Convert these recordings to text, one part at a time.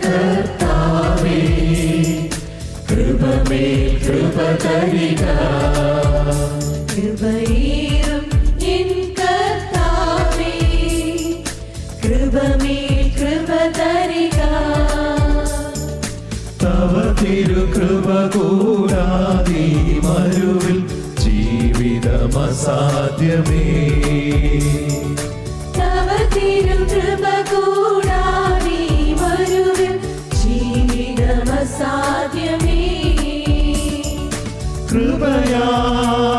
കർത്താവേ കൃപമേൽ കൃപ തരിക കൃപയേറും എൻ കർത്താവേ, കൃപമേൽ കൃപ തരിക. തവ തിരുകൃപ കൂടാതെ മരുവിൽ ജീവിതം അസാധ്യമേ തവ തിരുകൃപ കൃപയാൽ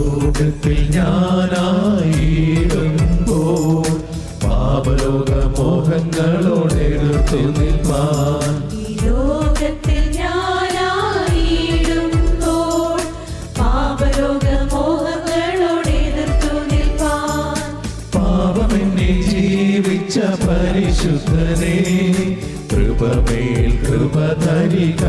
ലോകത്തിൽ ഞാനായിടുമ്പോൾ പാപലോക മോഹങ്ങളോടെടുത്തു നിൽപ്പാൻ. ഈ ലോകത്തിൽ ഞാനായിടുമ്പോൾ പാപരോഗമോഹങ്ങളോട് എതിർത്തു നിൽപ്പാൻ. പാപമെന്നെ ജീവിച്ച പരിശുദ്ധനെ കൃപമേൽ കൃപ തരിക.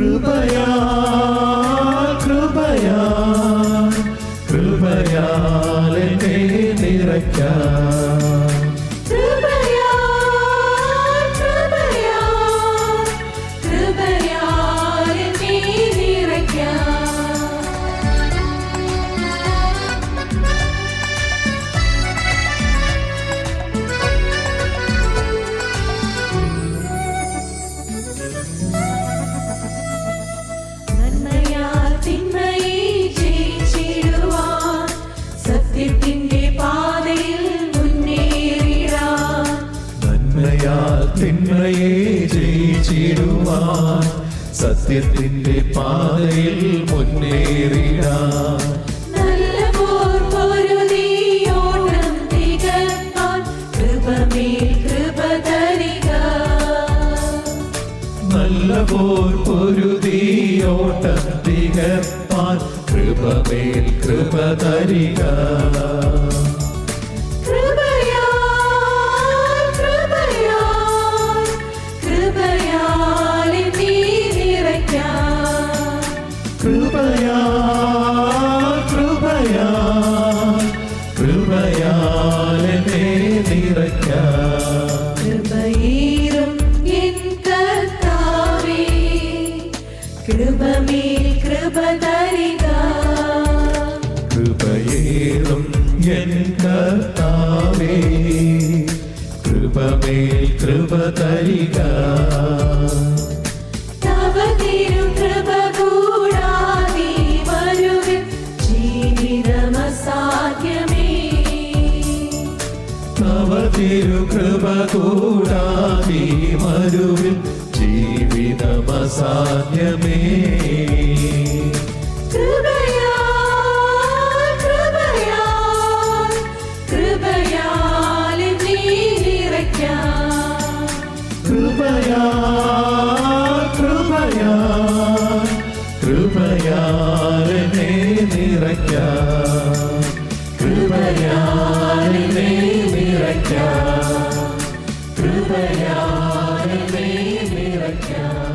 കൃപയാൽ കൃപയാ കൃപയാലെ നിറയ്ക്കാം. തിന്മയെ ജയിച്ചിടുവാൻ സത്യത്തിന്റെ പാതയിൽ മുന്നേറിടാൻ. നല്ല പോർ പൊരുതിയോട്ടം തികപ്പാൻ കൃപമേൽ കൃപ തരിക. കൃപമേൽ കൃപ തരിക. കൃപയേറും എൻ കർത്താവേ. കൃപമേൽ കൃപ തരിക. തിരുകൃപ കൂടാതെ വരുവിൻ ജീവിതം അസാധ്യമേ. തവ തിരുകൃപ കൂടാതെ മരുവിൽ ജീവിതം അസാധ്യമേ കൃപയാൽ, കൃപയാൽ, കൃപയാൽ എന്നെ നിറയ്ക്കാം. കൃപയാൽ കൃപയാൽ കൃപയാൽ എന്നെ നിറയ്ക്കാം കൃപയാൽ എന്നെ നിറയ്ക്കാം കൃപയാൽ